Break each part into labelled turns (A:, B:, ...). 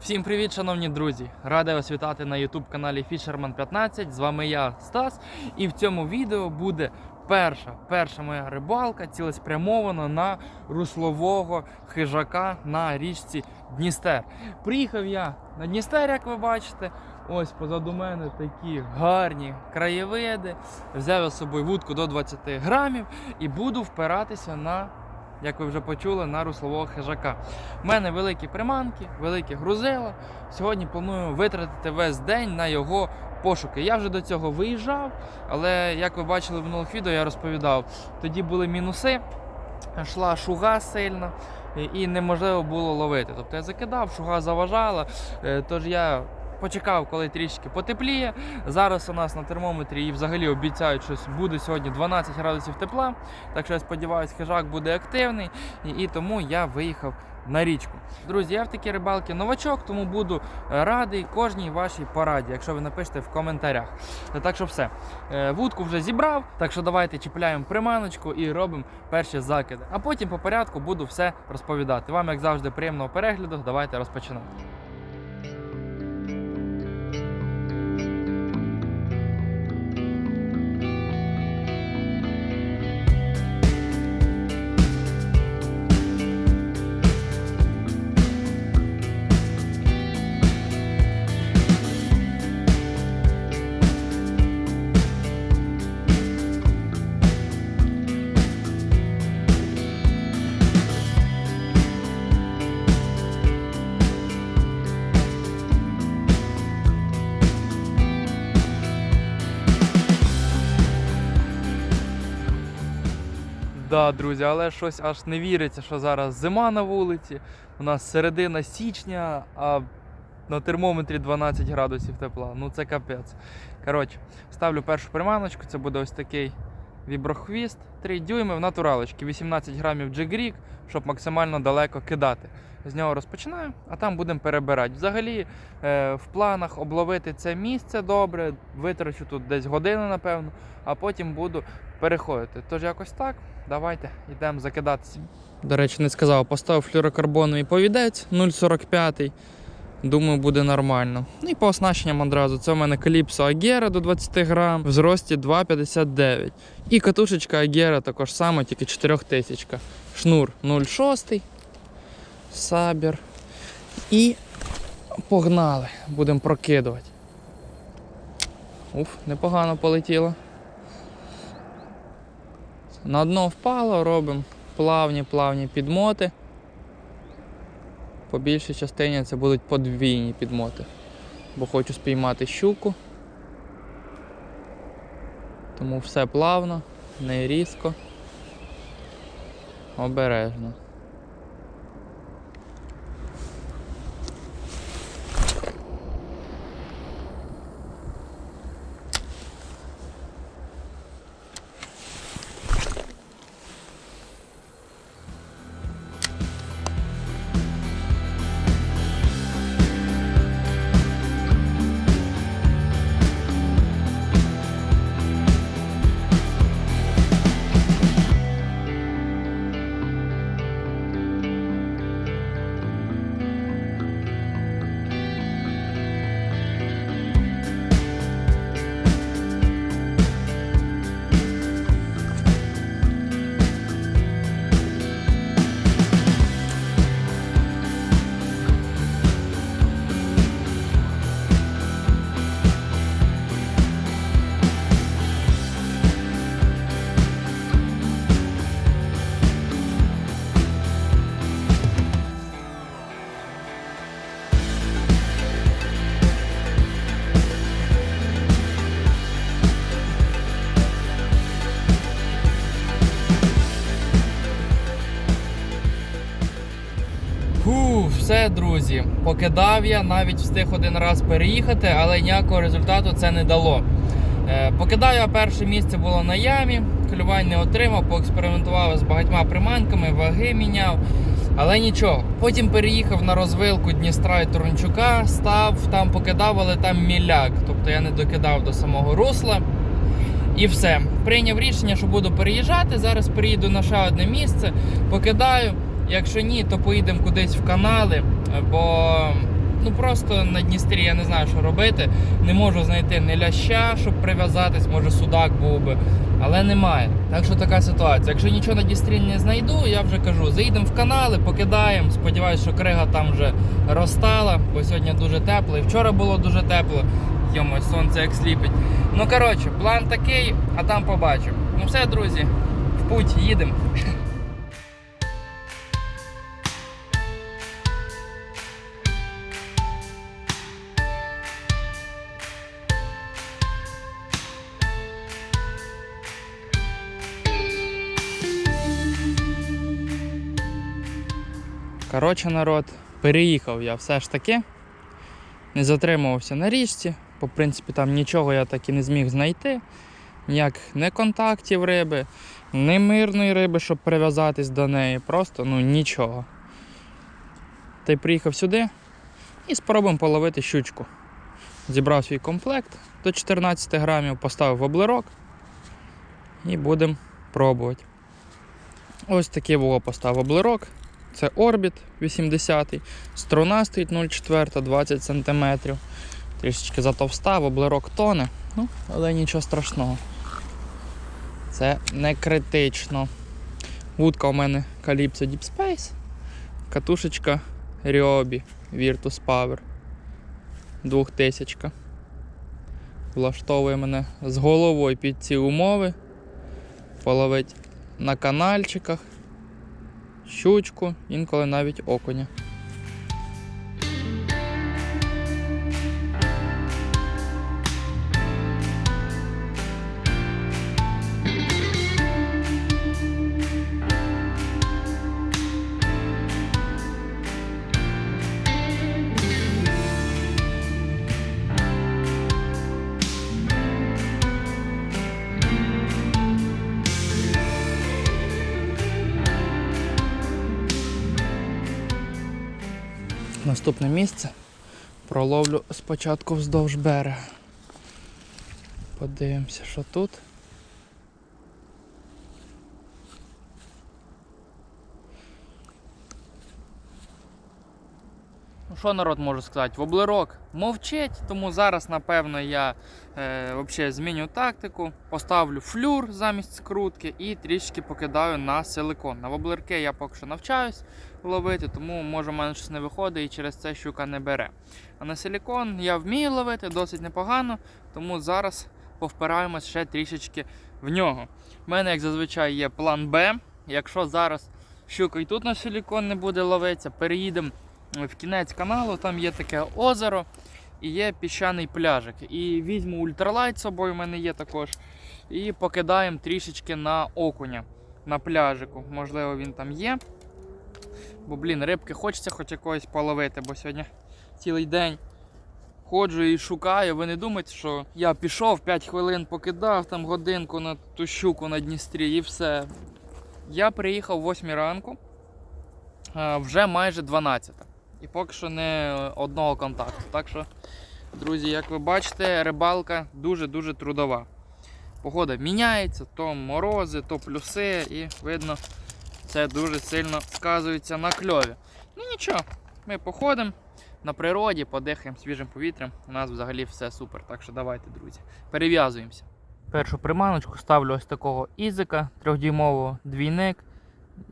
A: Всім привіт, шановні друзі! Радий вас вітати на YouTube каналі Fisherman 15. З вами я, Стас. І в цьому відео буде перша, перша моя рибалка, цілеспрямована на руслового хижака на річці Дністер. Приїхав я на Дністер, як ви бачите. Ось позаду мене такі гарні краєвиди. Взяв я з собою вудку до 20 грамів і буду впиратися на, як ви вже почули, на руслового хижака. У мене великі приманки, велике грузило. Сьогодні планую витратити весь день на його пошуки. Я вже до цього виїжджав, але як ви бачили в минулих відео, я розповідав, тоді були мінуси, йшла шуга сильна. і- І неможливо було ловити. Тобто я закидав, шуга заважала. е, Тож я почекав, коли трішки потепліє. Зараз у нас на термометрі і взагалі обіцяють, що буде сьогодні 12 градусів тепла. Так що я сподіваюся, хижак буде активний, і, і тому я виїхав на річку. Друзі, я в такі рибалки новачок, тому буду е, радий кожній вашій пораді, якщо ви напишете в коментарях. Е, Так що все. Е, Вудку вже зібрав, так що давайте чіпляємо приманочку і робимо перші закиди. А потім по порядку буду все розповідати. Вам, як завжди, приємного перегляду. Давайте розпочинати. Да, друзі, але щось аж не віриться, що зараз зима на вулиці. У нас середина січня, а на термометрі 12 градусів тепла. Ну це капець. Коротше, ставлю першу приманочку, це буде ось такий віброхвіст, 3 дюйми в натуралочки, 18 грамів джигрік, щоб максимально далеко кидати. З нього розпочинаю, а там будемо перебирати. Взагалі, е, в планах обловити це місце добре, витрачу тут десь годину, напевно, а потім буду переходити. Тож якось так. Давайте йдемо закидатися. До речі, не сказав, поставив флюрокарбоновий повідець 0,45. Думаю, буде нормально. Ну і по оснащенням одразу. Це у мене Calypso Agera до 20 грам, в зрості 2,59. І катушечка Agera також саме, тільки 4000. Шнур 0,6. Сабір. І погнали. Будемо прокидувати. Уф, непогано полетіло. На дно впало, робимо плавні-плавні підмоти. По більшій частині це будуть подвійні підмоти. Бо хочу спіймати щуку. Тому все плавно, не різко, обережно. Друзі. Покидав я, навіть встиг один раз переїхати, але ніякого результату це не дало. Е, покидав я перше місце було на ямі, клювань не отримав, поекспериментував з багатьма приманками, ваги міняв. Але нічого. Потім переїхав на розвилку Дністра і Турнчука, став, там покидав, але там міляк. Тобто я не докидав до самого русла. І все. Прийняв рішення, що буду переїжджати. Зараз переїду на ще одне місце, покидаю. Якщо ні, то поїдемо кудись в канали, бо ну просто на Дністрі я не знаю, що робити. Не можу знайти ні ляща, щоб прив'язатись, може судак був би, але немає. Так що така ситуація. Якщо нічого на Дністрі не знайду, я вже кажу, заїдемо в канали, покидаємо. Сподіваюсь, що крига там вже розтала, бо сьогодні дуже тепло. І вчора було дуже тепло. Йомо, сонце як сліпить. Ну коротше, план такий, а там побачимо. Ну все, друзі, в путь їдемо. Коротше, народ, переїхав я все ж таки. Не затримувався на річці. По принципі, там нічого я так і не зміг знайти. Ніяк не контактів риби, ні мирної риби, щоб прив'язатись до неї. Просто ну нічого. Та й приїхав сюди і спробуємо половити щучку. Зібрав свій комплект до 14 грамів, поставив облирок і будемо пробувати. Ось такий було поставив облирок. Це орбіт 80 Струна стоїть 0,4 20 см. Трішечки затовста, облирок тоне, ну, але нічого страшного. Це не критично. Вудка у мене Calypso Deep Space. Катушечка Ryobi Virtus Power 2000. Влаштовує мене з головою під ці умови. Половить на канальчиках щучку, інколи навіть окуня. Наступне місце проловлю спочатку вздовж берега. Подивимося, що тут. Ну, що народ можу сказати? Воблерок мовчить, тому зараз, напевно, я е, взагалі зміню тактику, поставлю флюр замість скрутки і трішки покидаю на силикон. На воблерки я поки що навчаюсь ловити, тому може в мене щось не виходить і через це щука не бере. А на силикон я вмію ловити досить непогано, тому зараз повпираємось ще трішечки в нього. У мене, як зазвичай, є план Б. Якщо зараз щука і тут на силикон не буде ловитися, переїдемо в кінець каналу, там є таке озеро і є піщаний пляжик. І візьму ультралайт з собою, в мене є також. І покидаємо трішечки на окуня на пляжику. Можливо, він там є. Бо, блін, рибки хочеться хоч якогось половити, бо сьогодні цілий день ходжу і шукаю. Ви не думайте, що я пішов 5 хвилин покидав там годинку на ту щуку на Дністрі і все. Я приїхав о 8 ранку, вже майже 12. І поки що не одного контакту. Так що, друзі, як ви бачите, рибалка дуже-дуже трудова. Погода міняється, то морози, то плюси, і видно, це дуже сильно сказується на кльові. Ну нічого, ми походимо на природі, подихаємо свіжим повітрям. У нас взагалі все супер. Так що давайте, друзі, перев'язуємося. Першу приманочку ставлю ось такого ізика, трьохдюймового двійник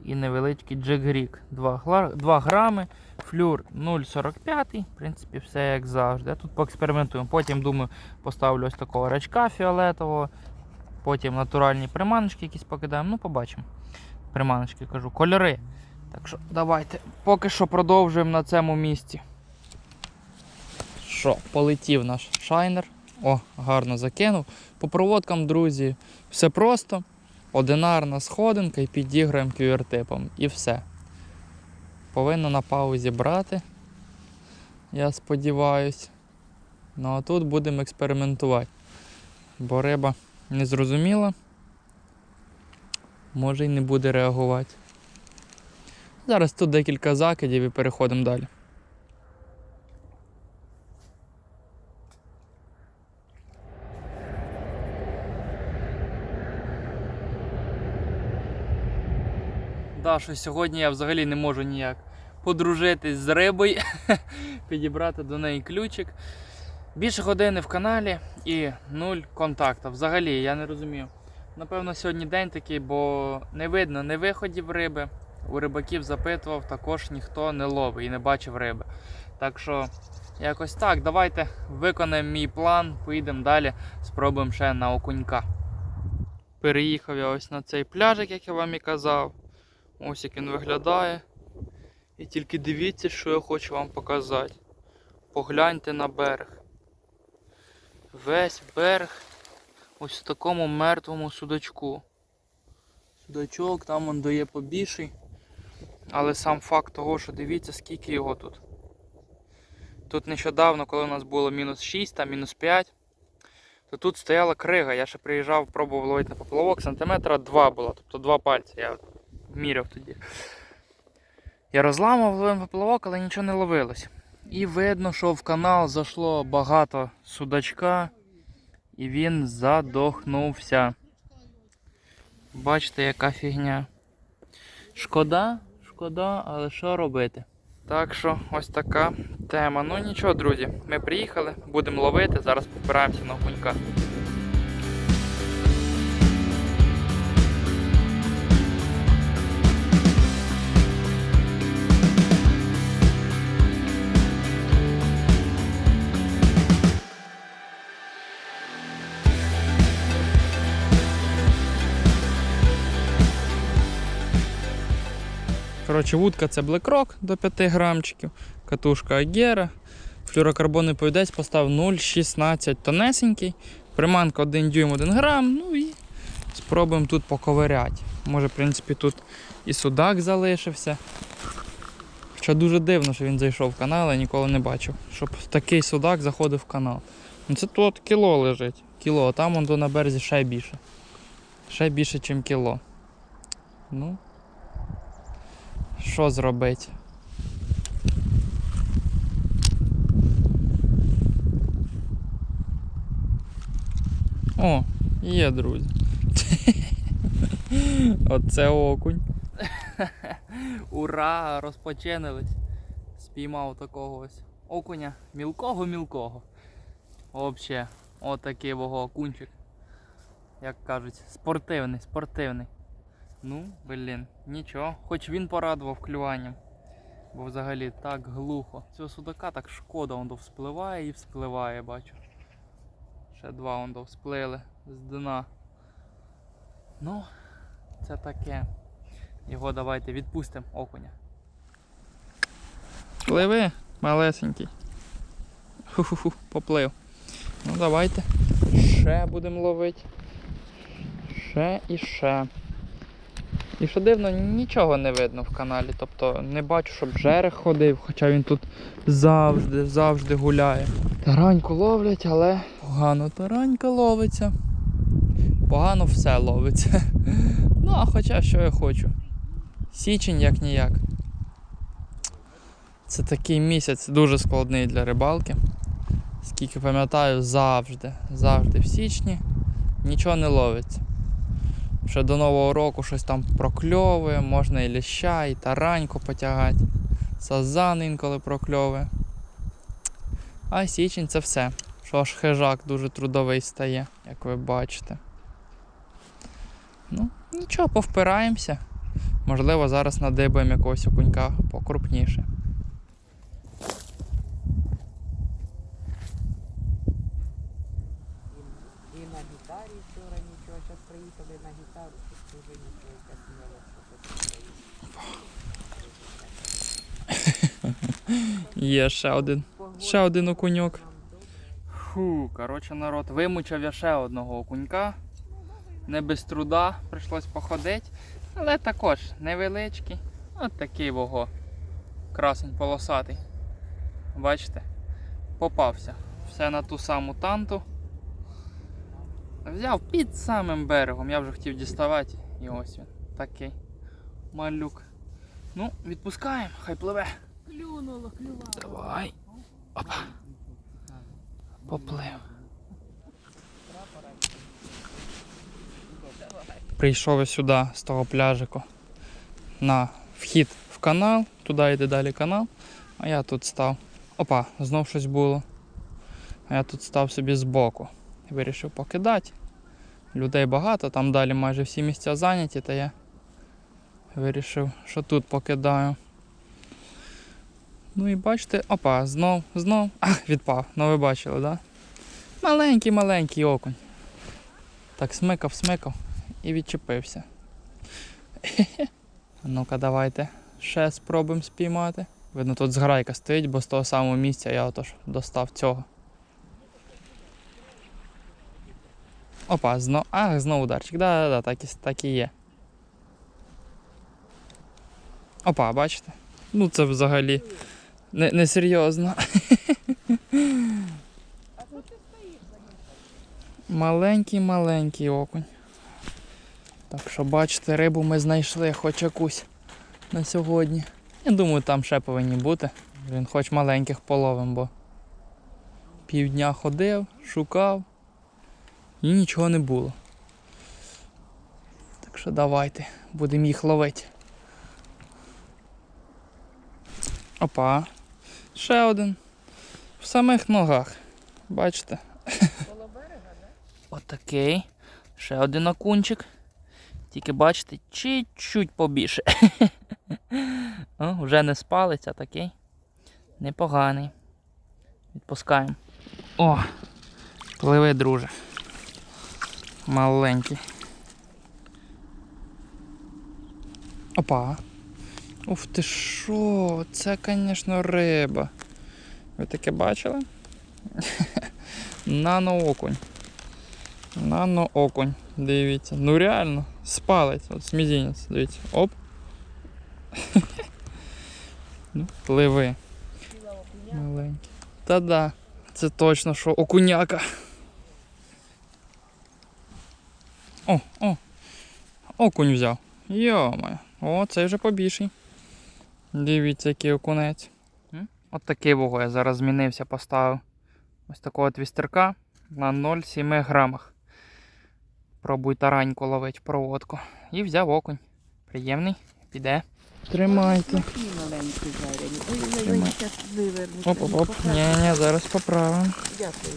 A: і невеличкий джигрік 2, 2 грами, флюр 0,45. В принципі, все як завжди. Я тут поекспериментуємо. Потім, думаю, поставлю ось такого рачка фіолетового. Потім натуральні приманочки якісь покидаємо. Ну, побачимо. Приманочки кажу, кольори. Так що давайте поки що продовжуємо на цьому місці. Що, полетів наш шайнер. О, гарно закинув. По проводкам, друзі, все просто. Одинарна сходинка і підіграємо QR-типом. І все. Повинно на паузі брати. Я сподіваюсь. Ну а тут будемо експериментувати. Бо риба не зрозуміла може й не буде реагувати. Зараз тут декілька закидів і переходимо далі. Да, що Сьогодні я взагалі не можу ніяк подружитись з рибою, підібрати до неї ключик. Більше години в каналі і нуль контакту. Взагалі, я не розумію. Напевно, сьогодні день такий, бо не видно не виходів риби. У рибаків запитував, також ніхто не ловить і не бачив риби. Так що, якось так, давайте виконаємо мій план, поїдемо далі, спробуємо ще на окунька. Переїхав я ось на цей пляжик, як я вам і казав. Ось як він виглядає. І тільки дивіться, що я хочу вам показати. Погляньте на берег. Весь берег ось в такому мертвому судачку. Судачок там он дає побільший. Але сам факт того, що дивіться, скільки його тут. Тут нещодавно, коли у нас було мінус 6, там мінус 5, то тут стояла крига. Я ще приїжджав, пробував ловити на поплавок, сантиметра 2 було, тобто 2 пальці. Я міряв тоді. Я розламав ловив поплавок, але нічого не ловилось. І видно, що в канал зайшло багато судачка, і він задохнувся. Бачите, яка фігня. Шкода, шкода, але що робити? Так що ось така тема. Ну нічого, друзі, ми приїхали, будемо ловити, зараз побираємося на окунька. Коротше, вудка це Black Rock до 5 грамчиків, катушка Агера, флюрокарбонний повідець постав 0,16 тонесенький, приманка 1 дюйм 1 грам, ну і спробуємо тут поковиряти. Може, в принципі, тут і судак залишився. Хоча дуже дивно, що він зайшов в канал, я ніколи не бачив, щоб такий судак заходив в канал. Ну Це тут кіло лежить. Кіло, а там он на березі ще більше. Ще більше, ніж кіло. Ну, що зробити? О, є, друзі. Оце окунь. Ура! Розпочинились. Спіймав такого ось окуня мілкого-мілкого. Взагалі, отакий окунчик. Як кажуть, спортивний, спортивний. Ну, блін, нічого. Хоч він порадував клюванням. Бо взагалі так глухо. Цього судака так шкода, он вспливає і вспливає, бачу. Ще два он всплили з дна. Ну, це таке. Його давайте відпустимо окуня. Пливи, малесенький. Ху-ху-ху, поплив. Ну давайте. Ще будемо ловити. Ще і ще. І що дивно, нічого не видно в каналі. Тобто не бачу, щоб жерех ходив, хоча він тут завжди, завжди гуляє. Тараньку ловлять, але погано таранька ловиться. Погано все ловиться. Ну, а хоча що я хочу. Січень як ніяк. Це такий місяць дуже складний для рибалки. Скільки пам'ятаю, завжди, завжди в січні нічого не ловиться. Ще до Нового року щось там прокльовує, можна і ліща, і тараньку потягати. Сазан інколи прокльовує. А січень це все. Що аж хижак дуже трудовий стає, як ви бачите. Ну, нічого, повпираємося. Можливо, зараз надибаємо якогось окунька покрупніше.
B: І на гітарі вчора нічого, зараз приїхали на гітару, тут вже нічого якась мелоч.
A: Є ще один. Ще один окуньок. Фу, коротше, народ, вимучав я ще одного окунька. Не без труда прийшлось походити. Але також невеличкий. От такий вого. Красень полосатий. Бачите? Попався. Все на ту саму танту. Взяв під самим берегом. Я вже хотів діставати. І ось він. Такий малюк. Ну, відпускаємо, хай пливе.
B: Клюнуло, клювало.
A: Давай. Опа. Поплив. Прийшов я сюди з того пляжику. на вхід в канал, туди йде далі канал, а я тут став. Опа, знов щось було. А я тут став собі збоку. Вирішив покидати. Людей багато, там далі майже всі місця зайняті, та я вирішив, що тут покидаю. Ну і бачите, опа, знов, знов. А, відпав. Ну ви бачили, так? Да? Маленький, маленький окунь. Так смикав, смикав і відчепився. Ну-ка, давайте ще спробуємо спіймати. Видно, тут зграйка стоїть, бо з того самого місця я отож достав цього. Опа, знов. А, знову ударчик. Да-да-да, так так і є. Опа, бачите? Ну це взагалі не, не серйозно. Маленький, маленький окунь. Так що бачите, рибу ми знайшли хоч якусь на сьогодні. Я думаю, там ще повинні бути. Він хоч маленьких половим, бо півдня ходив, шукав і нічого не було. Так що давайте, будемо їх ловити. Опа. Ще один. В самих ногах. Бачите? Отакий. Ще один окунчик. Тільки бачите, чуть-чуть побільше. О, вже не спалиться такий. Непоганий. Відпускаємо. О! Пливи, друже. Маленький. Опа. Ух ти що, це, звісно, риба. Ви таке бачили? Нано-окунь. Нано-окунь. Дивіться. Ну реально, спалить. От з мізинець, дивіться. Оп. ну, пливи. Маленький. Та-да. Це точно, що окуняка. О, о. Окунь взяв. Йома. О, цей вже побільший. Дивіться, який окунець. От такий вого я зараз змінився, поставив. Ось такого твістерка на 0,7 грамах. Пробуй тараньку ловить проводку. І взяв окунь. Приємний, піде. Тримайте.
B: Такі маленькі заряні. Ой, ой, ой,
A: Тримай.
B: зараз вивернуть.
A: Оп, оп, оп.
B: Поправ-
A: Ні, ні, зараз поправимо.
B: Дякую.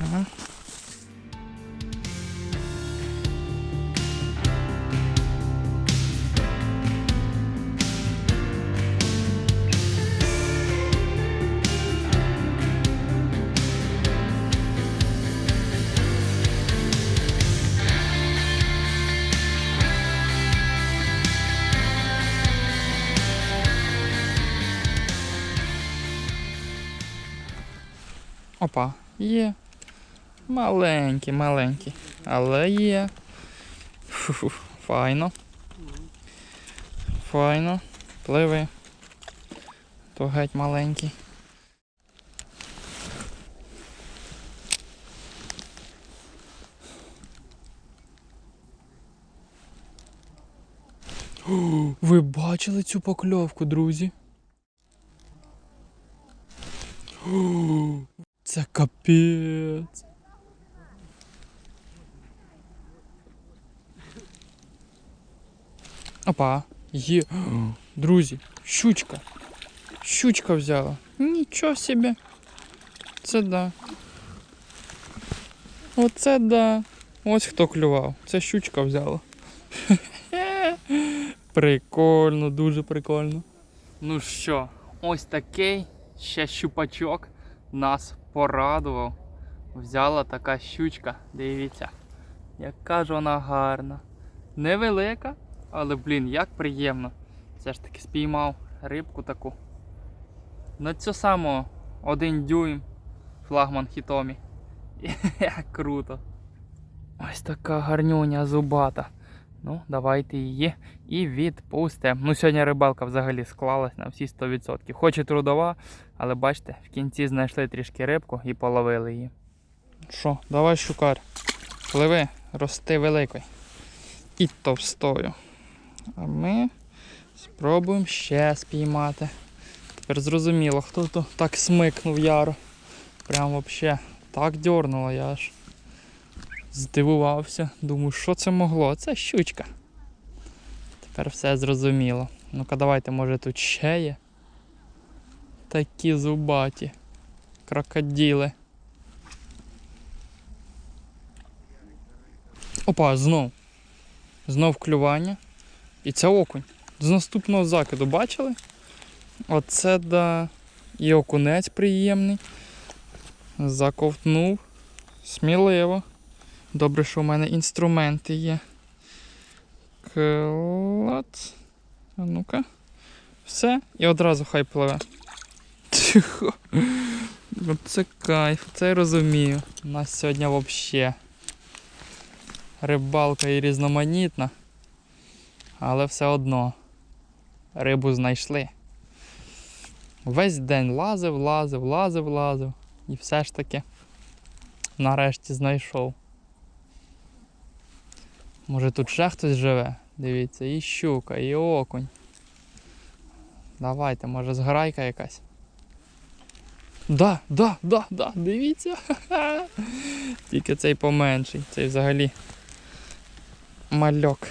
A: Ага. Опа, є. Маленький, маленький. Але є. Фу-фу, файно. Файно. Пливи. То геть маленький. Ви бачили цю покльовку, друзі? це капець. Опа, є. Друзі, щучка. Щучка взяла. Нічого собі. Це да. Оце да. Ось хто клював. Це щучка взяла. Прикольно, дуже прикольно. Ну що, ось такий ще щупачок Нас порадував. Взяла така щучка, дивіться, яка ж вона гарна. Невелика, але, блін, як приємно. Все ж таки спіймав рибку таку. На цю саму один дюйм флагман хітомі. Круто. Ось така гарнюня зубата. Ну, давайте її і відпустимо. Ну, сьогодні рибалка взагалі склалась на всі 100%. Хоч і трудова, але бачите, в кінці знайшли трішки рибку і половили її. Що, давай щукар. Пливи, рости великою. І товстою. А ми спробуємо ще спіймати. Тепер зрозуміло, хто то так смикнув яро. Прям вообще так дьорнуло, я аж здивувався. Думаю, що це могло? Це щучка. Тепер все зрозуміло. Ну-ка давайте, може тут ще є. Такі зубаті. Крокоділи. Опа, знов. Знов клювання. І це окунь. З наступного закиду бачили? Оце да. І окунець приємний. Заковтнув. Сміливо. Добре, що в мене інструменти є. Клац. А ну-ка. Все. І одразу хай пливе. Тихо. Оце кайф, це я розумію. У нас сьогодні взагалі рибалка і різноманітна. Але все одно рибу знайшли. Весь день лазив, лазив, лазив, лазив. І все ж таки нарешті знайшов. Може тут ще хтось живе? Дивіться, і щука, і окунь. Давайте, може зграйка якась. Да, да, да, да, дивіться. Тільки цей поменший, цей взагалі мальок.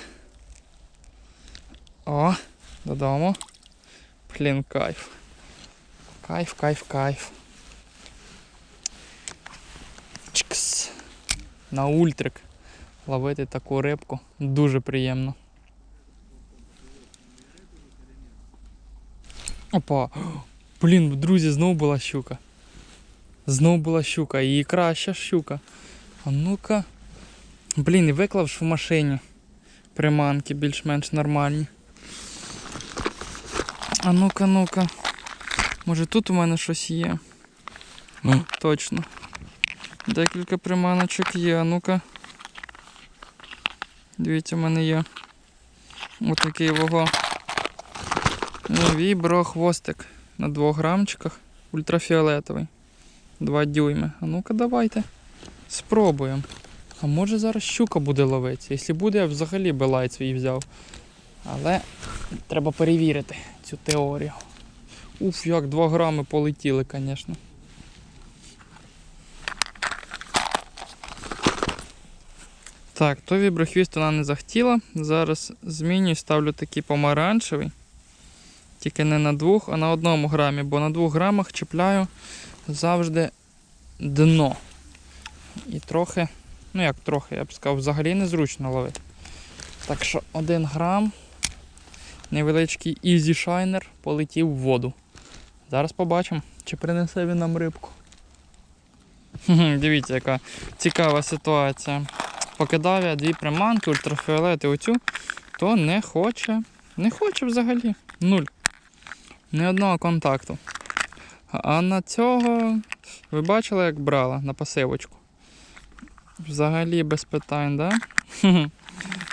A: О, додому. Блін, кайф. Кайф, кайф, кайф. Чикс. На ультрик. Ловити таку рибку дуже приємно. Опа. Блін, друзі, знову була щука. Знову була щука. І краща щука. А ну-ка. Блін, і виклав ж в машині. Приманки більш-менш нормальні. А ну-ка, ну-ка. Може тут у мене щось є? Ну, точно. Декілька приманочок є, а ну-ка. Дивіться, у мене є отакий вого. Віброхвостик на 2 грамчиках. Ультрафіолетовий. 2 дюйми. А ну-ка давайте. Спробуємо. А може зараз щука буде ловитися. Якщо буде, я взагалі би лайт свій взяв. Але треба перевірити цю теорію. Уф, як 2 грами полетіли, звісно. Так, то віброхвіст вона не захотіла. Зараз змінюю, ставлю такий помаранчевий. Тільки не на двох, а на одному грамі, бо на двох грамах чіпляю завжди дно. І трохи, ну як трохи, я б сказав, взагалі незручно ловити. Так що один грам, невеличкий Easy Shiner полетів в воду. Зараз побачимо, чи принесе він нам рибку. Дивіться, яка цікава ситуація. Покидав я дві приманки, ультрафіолет і оцю, то не хоче. Не хоче взагалі. Нуль. Ні одного контакту. А на цього ви бачили, як брала на пасивочку? Взагалі без питань, да?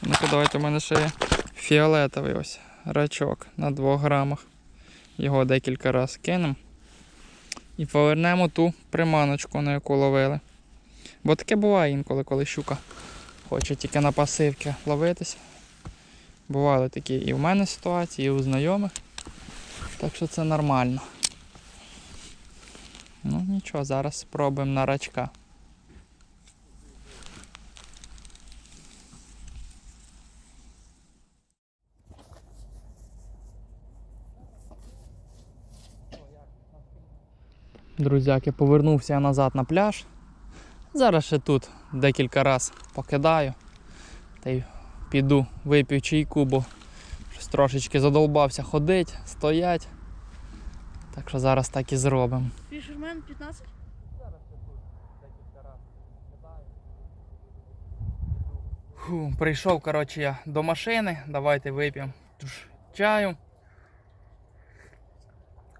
A: Ну-ка, давайте у мене ще є фіолетовий ось рачок на 2 грамах. Його декілька разів кинемо. І повернемо ту приманочку, на яку ловили. Бо таке буває інколи, коли щука хоче тільки на пасивки ловитися. Бували такі і в мене ситуації, і у знайомих. Так що це нормально. Ну нічого, зараз спробуємо на рачка. Друзяки, повернувся я назад на пляж. Зараз ще тут декілька разів покидаю. Та й піду вип'ю чайку, бо щось трошечки задолбався ходить, стоять. Так що зараз так і зробимо.
C: Фішермен 15?
A: Фу, прийшов, коротше, я до машини. Давайте вип'ємо чаю.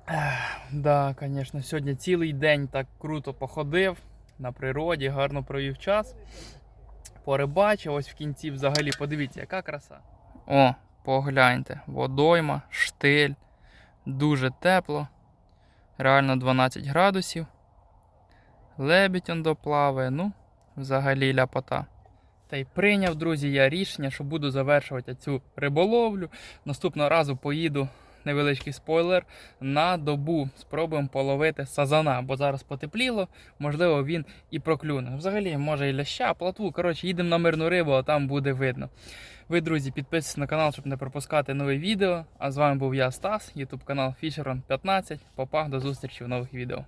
A: Ех, Да, звісно, сьогодні цілий день так круто походив на природі, гарно провів час. Порибачив, ось в кінці взагалі, подивіться, яка краса. О, погляньте, водойма, штиль, дуже тепло. Реально 12 градусів. Лебідь он доплаває, ну, взагалі ляпота. Та й прийняв, друзі, я рішення, що буду завершувати цю риболовлю. Наступного разу поїду невеличкий спойлер. На добу спробуємо половити сазана, бо зараз потепліло, можливо, він і проклюне. Взагалі, може і ляща, платву. Коротше, їдемо на мирну рибу, а там буде видно. Ви, друзі, підписуйтесь на канал, щоб не пропускати нові відео. А з вами був я, Стас, ютуб канал Fisheron 15. Попах, до зустрічі в нових відео.